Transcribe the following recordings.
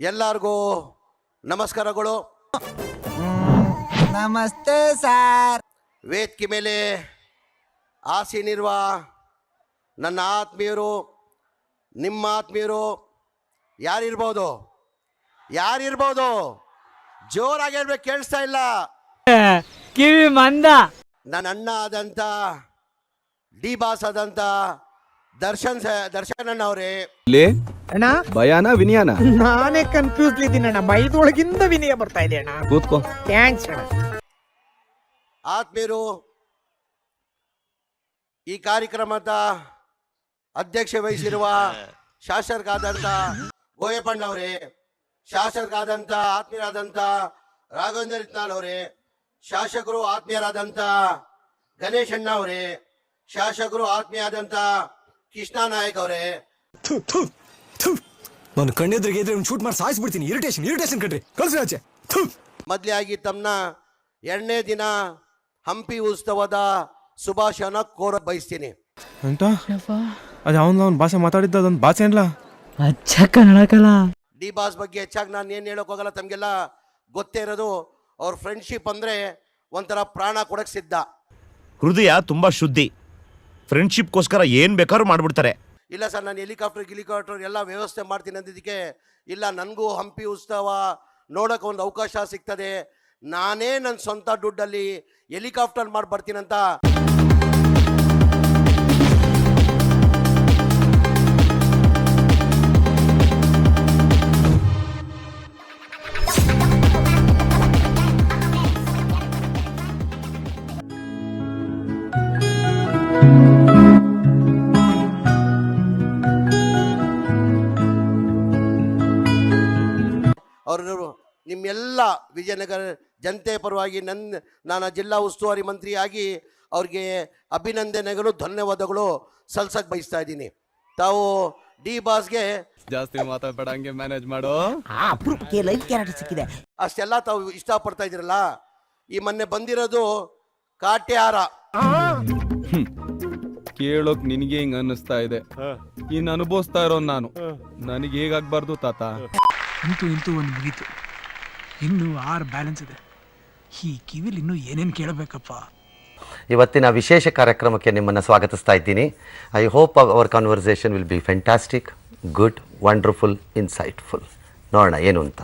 ಎಲ್ಲರಿಗೂ ನಮಸ್ಕಾರಗಳು. ನಮಸ್ತೆ ಸರ್. ವೇದಿಕೆ ಮೇಲೆ ಆಸೀನಿರುವ ನನ್ನ ಆತ್ಮೀಯರು ನಿಮ್ಮ ಆತ್ಮೀಯರು ಯಾರಿರ್ಬೋದು? ಯಾರಿರ್ಬೋದು? ಜೋರಾಗಿ ಹೇಳ್ಬೇಕು ಕೇಳಿಸ್ತಾ ಇಲ್ಲ. ಕಿವಿ ಮಂದ. ನನ್ನ ಅಣ್ಣ ಆದಂಥ ಡಿ ಬಾಸ್ ಆದಂಥ ದರ್ಶನ್ ಸ ದರ್ಶನ್ ಅಣ್ಣ ಅವರೇ ಇಲ್ಲಿ ಅಣ್ಣ? ಭಯಾನ ವಿನಿಯಾನ? ನಾನೇ ಕನ್ಫ್ಯೂಸ್ ಇದ್ದೀನಿ ಅಣ್ಣ. ಬೈದೊಳಗಿಂದ ವಿನಯ ಬರ್ತಾ ಇದೆ ಅಣ್ಣ. ಕೂತ್ಕೋ. ಥ್ಯಾಂಕ್ಸ್ ಅಣ್ಣ. ಆತ್ಮೀಯರು ಈ ಕಾರ್ಯಕ್ರಮದ ಅಧ್ಯಕ್ಷ ವಹಿಸಿರುವ ಶಾಸಕರಾದಂಥ ಗೋಯಪ್ಪಣ್ಣ ಅವರೇ ಶಾಸಕರಾದಂಥ ಆತ್ಮೀಯರಾದಂಥ ರಾಘವೇಂದ್ರ ಇತ್ನಾಳ್ ಅವರೇ ಶಾಸಕರು ಆತ್ಮೀಯರಾದಂಥ ಗಣೇಶಣ್ಣ ಅವರೇ ಶಾಸಕರು ಆತ್ಮೀಯರಾದಂಥ ಕೃಷ್ಣ ನಾಯಕ್ ಅವರೇ. ನಾನು ಕಣ್ಣೆದ್ರಿಗೆ ಇದ್ರೆ ಶೂಟ್ ಮಾಡಿ ಸಾಯಿಸ್ಬಿಡ್ತೀನಿ ಇರಿಟೇಷನ್ ಇರಿಟೇಷನ್ ಕಣ್ರಿ. ಕಳ್ಸಿ ಆಚೆ. ಥು. ಆಗಿ ತಮ್ಮನ್ನ ಎರಡನೇ ದಿನ ಹಂಪಿ ಉತ್ಸವದ ಶುಭಾಶಯನ ಕೋರ ಬಯಸ್ತೀನಿ. ಅಂತ ಅದು ಅವನು ಅವ್ನ ಭಾಷೆ ಮಾತಾಡಿದ್ದ ಅದೊಂದು ಭಾಷೆ ಏನ್ಲ? ಅಚ್ಚ ಕನ್ನಡಕಲ್ಲ ಕಲ ಡಿ ಬಾಸ್ ಬಗ್ಗೆ ಹೆಚ್ಚಾಗಿ ನಾನು ಏನು ಹೇಳೋಕೆ ಹೋಗಲ್ಲ ತಮಗೆಲ್ಲ ಗೊತ್ತೇ ಇರೋದು. ಅವ್ರ ಫ್ರೆಂಡ್ಶಿಪ್ ಅಂದರೆ ಒಂಥರ ಪ್ರಾಣ ಕೊಡಕ್ಕೆ ಸಿದ್ಧ. ಹೃದಯ ತುಂಬಾ ಶುದ್ಧಿ. ಫ್ರೆಂಡ್ಶಿಪ್ಗೋಸ್ಕರ ಏನ್ ಬೇಕಾದ್ರೂ ಮಾಡ್ಬಿಡ್ತಾರೆ. ಇಲ್ಲ ಸರ್, ನಾನು ಹೆಲಿಕಾಪ್ಟರ್, ಗಿಲಿಕಾಪ್ಟರ್ ಎಲ್ಲ ವ್ಯವಸ್ಥೆ ಮಾಡ್ತೀನಿ ಅಂದಿದ್ದಕ್ಕೆ ಇಲ್ಲ, ನನಗೂ ಹಂಪಿ ಉತ್ಸವ ನೋಡೋಕೆ ಒಂದು ಅವಕಾಶ ಸಿಗ್ತದೆ. ನಾನೇ ನನ್ನ ಸ್ವಂತ ದುಡ್ಡಲ್ಲಿ ಹೆಲಿಕಾಪ್ಟರ್ ಮಾಡಿ ಬರ್ತೀನಂತ ವಿಜಯನಗರ ಜನತೆ ಪರವಾಗಿ ನನ್ನ ನಾನು ಜಿಲ್ಲಾ ಉಸ್ತುವಾರಿ ಮಂತ್ರಿಯಾಗಿ ಅವ್ರಿಗೆ ಅಭಿನಂದನೆಗಳು ಧನ್ಯವಾದಗಳು ಸಲ್ಸಕ್ಕೆ ಬಯಸ್ತಾ ಇದ್ದೀನಿ. ತಾವು ಡಿ ಬಾಸ್ಗೆ ಜಾಸ್ತಿ ಮಾತಾಡ್ಬೇಡಂಗೆ ಮ್ಯಾನೇಜ್ ಮಾಡು. ಅಪರೂಪಕ್ಕೆ ಲೈಫ್ ಕ್ಯಾರೆಕ್ಟರ್ ಸಿಕ್ಕಿದೆ. ಅಷ್ಟೆಲ್ಲ ತಾವು ಇಷ್ಟಪಡ್ತಾ ಇದ್ದೀರಲ್ಲ ಈ ಮೊನ್ನೆ ಬಂದಿರೋದು ಕಾಟ್ಯಾರ. ಕೇಳೋಕ್ ನಿನಗೆ ಹಿಂಗ್ ಅನ್ನಿಸ್ತಾ ಇದೆ. ಇನ್ ಅನುಭವಿಸ್ತಾ ಇರೋ ನಾನು. ನನಗೆ ಹೇಗಾಗ್ಬಾರ್ದು ತಾತ? ಇಂತೂ ಇಂತೂ ಒಂದು ಮುಗೀತು. ಇನ್ನು ಆರು ಬ್ಯಾಲೆನ್ಸ್ ಇದೆ. ಈ ಕಿವಿಲಿ ಇನ್ನೂ ಏನೇನು ಕೇಳಬೇಕಪ್ಪ? ಇವತ್ತಿನ ವಿಶೇಷ ಕಾರ್ಯಕ್ರಮಕ್ಕೆ ನಿಮ್ಮನ್ನು ಸ್ವಾಗತಿಸ್ತಾ ಇದ್ದೀನಿ. I hope our conversation will be fantastic good wonderful insightful ನೋಡೋಣ ಏನು ಅಂತ.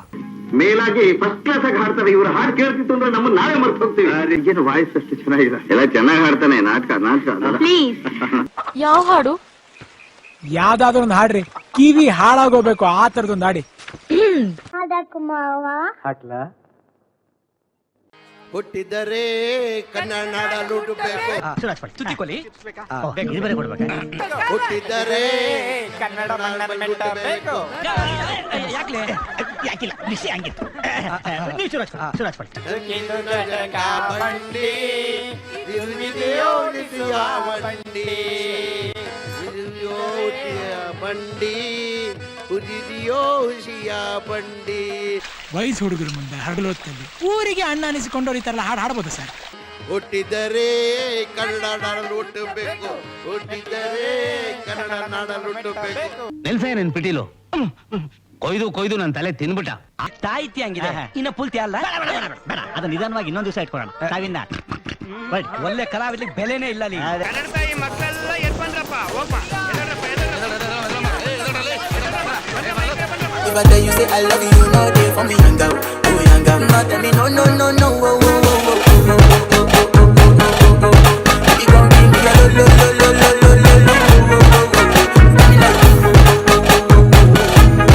ಮೇಲಾಗಿ ಫಸ್ಟ್ ಕ್ಲಾಸ್ ಆಗಿ ಹಾಡ್ತಾರೆ ಇವರು ಹಾಡು ಕೇಳ್ತಿತ್ತು ಅಂದ್ರೆ ನಮ್ಮ ನಾವೇ ಮರ್ತು ಹೋಗ್ತೀವಿ. ಏನು ವಾಯ್ಸ್ ಅಷ್ಟು ಚೆನ್ನಾಗಿದೆ. ಎಲ್ಲ ಚೆನ್ನಾಗಿ ಹಾಡ್ತಾನೆ ನಾಟಕ ನಾಟಕ ಯಾವ ಹಾಡು? ಯಾವ್ದಾದ್ರು ಒಂದು ಹಾಡ್ರಿ. ಕಿವಿ ಹಾಳಾಗೋಬೇಕು ಆ ಥರದೊಂದು ಹಾಡಿ. ಓದಕ್ ಮಾವ ಹಾಕ್ಲ. ಹುಟ್ಟಿದರೆ ಕನ್ನಡ ಲುಟಬೇಕು ಹುಟ್ಟಿದರೆ ಕನ್ನಡ ಲುಟಬೇಕು ಯಾಕಿಲ್ಲ ಬಿಸಿ ಹಂಗಿತ್ತು. ನೀವು ಸುರಾಜ್ ಸುರಾಜ್ ಪಡ್. ಬಂಡಿ ಬಂಡಿ ಹುದಿದೆಯೋ ಹುಸಿಯ ಬಂಡಿ ವಯಸ್ಸು ಹುಡುಗರ ಮುಂದೆ ಹರಗಲು ಹೊತ್ತಲ್ಲಿ ಊರಿಗೆ ಅಣ್ಣ ಅನಿಸಿಕೊಂಡವ್ರು ಈ ಥರ ಹಾಡು ಹಾಡ್ಬೋದು ಸರ್? ಹುಟ್ಟಿದರೆ ಕನ್ನಡ ನಾಡಲು ಹುಟ್ಟಬೇಕು. ಹುಟ್ಟಿದರೆ ಕನ್ನಡ ನಾಡಲು ಹುಟ್ಟಬೇಕು. ನೆಲ್ಸ ನನ್ ಪಿಟೀಲು. ಕೊಯ್ದು ಕೊಯ್ದು ನನ್ನ ತಲೆ ತಿನ್ಬಿಟ್ಟ. ತಾಯಿತಿ ಹಂಗಿದೆ ಇನ್ನ ಪೂರ್ತಿ ಅಲ್ಲ? ಬೇಡ ಅದು ನಿಧಾನವಾಗಿ ಇನ್ನೊಂದು ದಿವಸ ಇಟ್ಕೊಳ್ಳೋಣ ತಾವಿಂದ. ಒಳ್ಳೆ ಕಲಾವಿದಕ್ಕೆ ಬೆಲೆನೇ ಇಲ್ಲ ಅಲ್ಲಿ If I tell you say I love you, no day for me young girl, oh young girl. No tell me no no no no, oh oh oh oh oh oh oh oh oh oh oh. Baby, come give me a lo lo lo lo lo lo lo oh oh oh oh. Tell me like oh oh oh oh oh oh oh.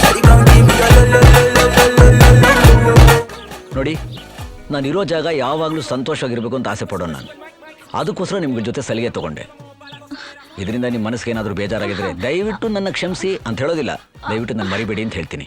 Shawty, come give me a lo lo lo lo lo lo lo lo, oh oh. ನೋಡಿ ನಾನು ಇರೋ ಜಾಗ ಯಾವಾಗಲೂ ಸಂತೋಷವಾಗಿರಬೇಕು ಅಂತ ಆಸೆ ಪಡೋಣ ನಾನು ಅದಕ್ಕೋಸ್ಕರ ನಿಮ್ಗೆ ಜೊತೆ ಸಲಿಗೆ ತಗೊಂಡೆ ಇದರಿಂದ ನಿಮ್ಮ ಮನಸ್ಸಿಗೆ ಏನಾದರೂ ಬೇಜಾರಾಗಿದ್ರೆ ದಯವಿಟ್ಟು ನನ್ನ ಕ್ಷಮಿಸಿ ಅಂತ ಹೇಳೋದಿಲ್ಲ. ದಯವಿಟ್ಟು ನಾನು ಮರಿಬೇಡಿ ಅಂತ ಹೇಳ್ತೀನಿ.